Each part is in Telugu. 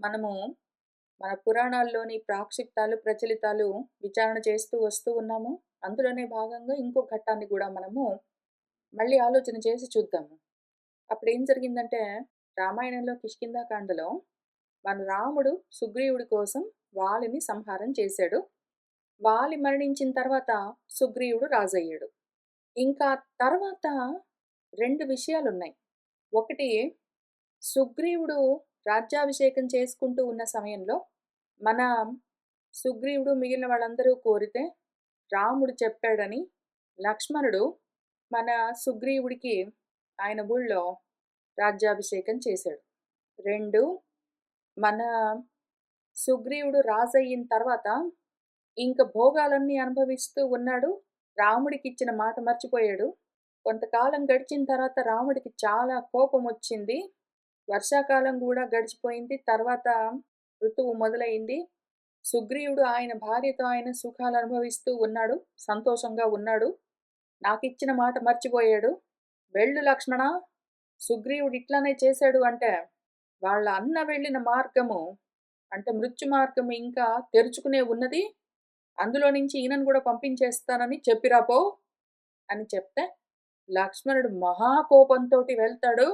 మనము మన పురాణాల్లోని ప్రాక్షిప్తాలు ప్రచలితాలు విచారణ చేస్తూ వస్తూ ఉన్నాము. అందులోనే భాగంగా ఇంకో ఘట్టాన్ని కూడా మనము మళ్ళీ ఆలోచన చేసి చూద్దాము. అప్పుడు ఏం జరిగిందంటే రామాయణంలో కిష్కిందాకాండలో మన రాముడు సుగ్రీవుడి కోసం వాలిని సంహారం చేశాడు. వాలి మరణించిన తర్వాత సుగ్రీవుడు రాజయ్యాడు. ఇంకా తర్వాత రెండు విషయాలున్నాయి. ఒకటి సుగ్రీవుడు రాజ్యాభిషేకం చేసుకుంటూ ఉన్న సమయంలో మన సుగ్రీవుడు మిగిలిన వాళ్ళందరూ కోరితే రాముడు చెప్పాడని లక్ష్మణుడు మన సుగ్రీవుడికి ఆయన ఊళ్ళో రాజ్యాభిషేకం చేశాడు. రెండు మన సుగ్రీవుడు రాజయిన తర్వాత ఇంక భోగాలన్నీ అనుభవిస్తూ ఉన్నాడు. రాముడికి ఇచ్చిన మాట మర్చిపోయాడు. కొంతకాలం గడిచిన తర్వాత రాముడికి చాలా కోపం వచ్చింది వర్షాకాలం కూడా గడిచిపోయింది. తర్వాత ఋతువు మొదలైంది సుగ్రీవుడు ఆయన భార్యతో ఆయన సుఖాలు అనుభవిస్తూ ఉన్నాడు. సంతోషంగా ఉన్నాడు. నాకు ఇచ్చిన మాట మర్చిపోయాడు. వెళ్ళు లక్ష్మణ సుగ్రీవుడు ఇట్లానే చేశాడు అంటే వాళ్ళ అన్న వెళ్ళిన మార్గము అంటే మృత్యు మార్గము ఇంకా తెరుచుకునే ఉన్నది. అందులో నుంచి ఈయనను కూడా పంపించేస్తానని చెప్పిరాపో అని చెప్తే లక్ష్మణుడు మహాకోపంతో వెళ్తాడు.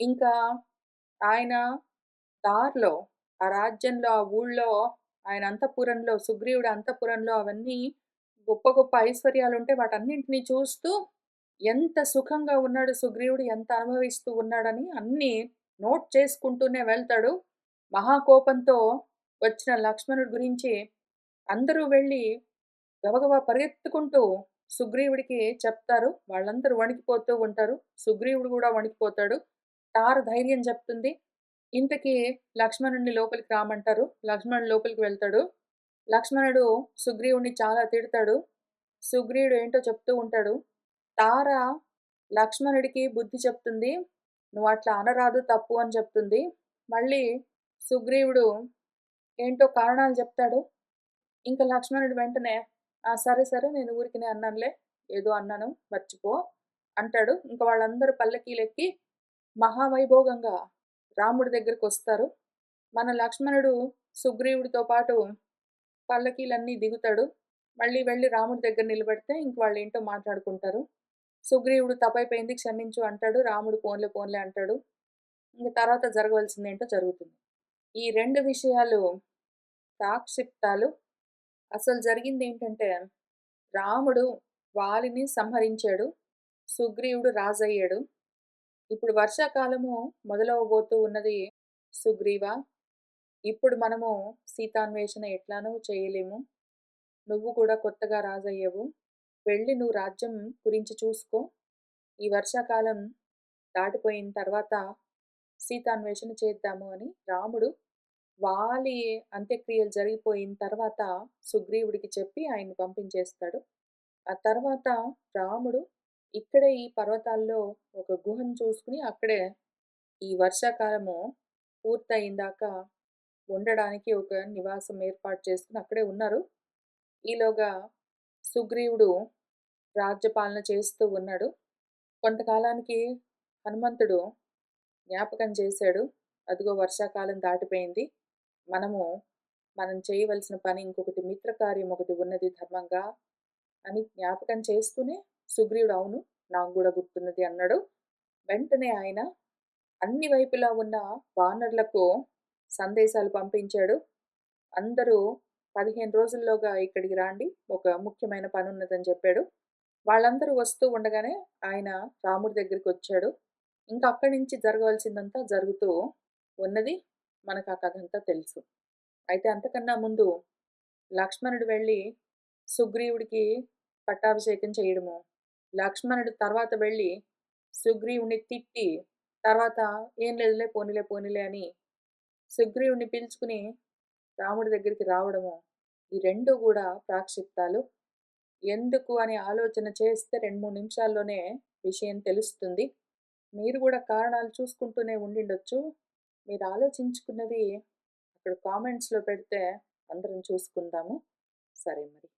ఇంకా ఆయన దారిలో ఆ రాజ్యంలో ఆ ఊళ్ళో ఆయన అంతఃపురంలో సుగ్రీవుడు అంతఃపురంలో అవన్నీ గొప్ప గొప్ప ఐశ్వర్యాలు ఉంటే వాటన్నింటినీ చూస్తూ ఎంత సుఖంగా ఉన్నాడు సుగ్రీవుడు ఎంత అనుభవిస్తూ ఉన్నాడని అన్నీ నోట్ చేసుకుంటూనే వెళ్తాడు. మహాకోపంతో వచ్చిన లక్ష్మణుడి గురించి అందరూ వెళ్ళి గబగబా పరిగెత్తుకుంటూ సుగ్రీవుడికి చెప్తారు. వాళ్ళందరూ వణికిపోతూ ఉంటారు. సుగ్రీవుడు కూడా వణికిపోతాడు. తార ధైర్యం చెప్తుంది ఇంతకీ లక్ష్మణుడిని లోపలికి రామంటారు. లక్ష్మణుడు లోపలికి వెళ్తాడు. లక్ష్మణుడు సుగ్రీవుడిని చాలా తిడతాడు. సుగ్రీవుడు ఏంటో చెప్తూ ఉంటాడు. తార లక్ష్మణుడికి బుద్ధి చెప్తుంది. నువ్వు అట్లా అనరాదు తప్పు అని చెప్తుంది. మళ్ళీ సుగ్రీవుడు ఏంటో కారణాలు చెప్తాడు ఇంకా లక్ష్మణుడు వెంటనే సరే సరే నేను ఊరికినే అన్నానులే. ఏదో అన్నాను మర్చిపో అంటాడు. ఇంకా వాళ్ళందరూ పల్లకీలెక్కి మహావైభోగంగా రాముడి దగ్గరికి వస్తారు మన లక్ష్మణుడు సుగ్రీవుడితో పాటు పల్లకీలన్నీ దిగుతాడు. మళ్ళీ వెళ్ళి రాముడి దగ్గర నిలబెడితే ఇంక వాళ్ళు ఏంటో మాట్లాడుకుంటారు. సుగ్రీవుడు తప్పైపోయింది క్షమించు అంటాడు రాముడు పోన్లే పోన్లే అంటాడు. ఇంక తర్వాత జరగవలసింది ఏంటో జరుగుతుంది. ఈ రెండు విషయాలు సాక్షిప్తాలు అసలు జరిగింది ఏంటంటే రాముడు వాలిని సంహరించాడు. సుగ్రీవుడు రాజయ్యాడు. ఇప్పుడు వర్షాకాలము మొదలవబోతూ ఉన్నది సుగ్రీవ. ఇప్పుడు మనము సీతాన్వేషణ ఎట్లానూ చేయలేము. నువ్వు కూడా కొత్తగా రాజయ్యవు. వెళ్ళి నువ్వు రాజ్యం గురించి చూసుకో. ఈ వర్షాకాలం దాటిపోయిన తర్వాత సీతాన్వేషణ చేద్దాము అని రాముడు వాలి అంత్యక్రియలు జరిగిపోయిన తర్వాత సుగ్రీవుడికి చెప్పి ఆయన్ని పంపించేస్తాడు. ఆ తర్వాత రాముడు ఇక్కడే ఈ పర్వతాల్లో ఒక గుహను చూసుకుని అక్కడే ఈ వర్షాకాలము పూర్తయిందాక ఉండడానికి ఒక నివాసం ఏర్పాటు చేసుకుని అక్కడే ఉన్నారు. ఈలోగా సుగ్రీవుడు రాజ్యపాలన చేస్తూ ఉన్నాడు. కొంతకాలానికి హనుమంతుడు జ్ఞాపకం చేశాడు. అదిగో వర్షాకాలం దాటిపోయింది. మనము మనం చేయవలసిన పని ఇంకొకటి మిత్రకార్యం ఒకటి ఉన్నది ధర్మంగా అని జ్ఞాపకం చేస్తూనే సుగ్రీవుడు అవును నాకు కూడా గుర్తున్నది అన్నాడు. వెంటనే ఆయన అన్ని వైపులా ఉన్న వానర్లకు సందేశాలు పంపించాడు. అందరూ పదిహేను రోజుల్లోగా ఇక్కడికి రాండి ఒక ముఖ్యమైన పని ఉన్నదని చెప్పాడు. వాళ్ళందరూ వస్తూ ఉండగానే ఆయన రాముడి దగ్గరికి వచ్చాడు. ఇంకా అక్కడి నుంచి జరగవలసిందంతా జరుగుతూ ఉన్నది మనకు ఆ కథ అంతా తెలుసు. అయితే అంతకన్నా ముందు లక్ష్మణుడు వెళ్ళి సుగ్రీవుడికి పట్టాభిషేకం చేయడము లక్ష్మణుడు తర్వాత వెళ్ళి సుగ్రీవుని తిట్టి తర్వాత ఏం లేదులే పోనీలే పోనీలే అని సుగ్రీవుని పిలుచుకుని రాముడి దగ్గరికి రావడము. ఈ రెండు కూడా ప్రాక్షిప్తాలు. ఎందుకు అని ఆలోచన చేస్తే రెండు మూడు నిమిషాల్లోనే విషయం తెలుస్తుంది. మీరు కూడా కారణాలు చూసుకుంటూనే ఉండిండొచ్చు. మీరు ఆలోచించుకున్నది అక్కడ కామెంట్స్లో పెడితే అందరం చూసుకుందాము. సరే మరి.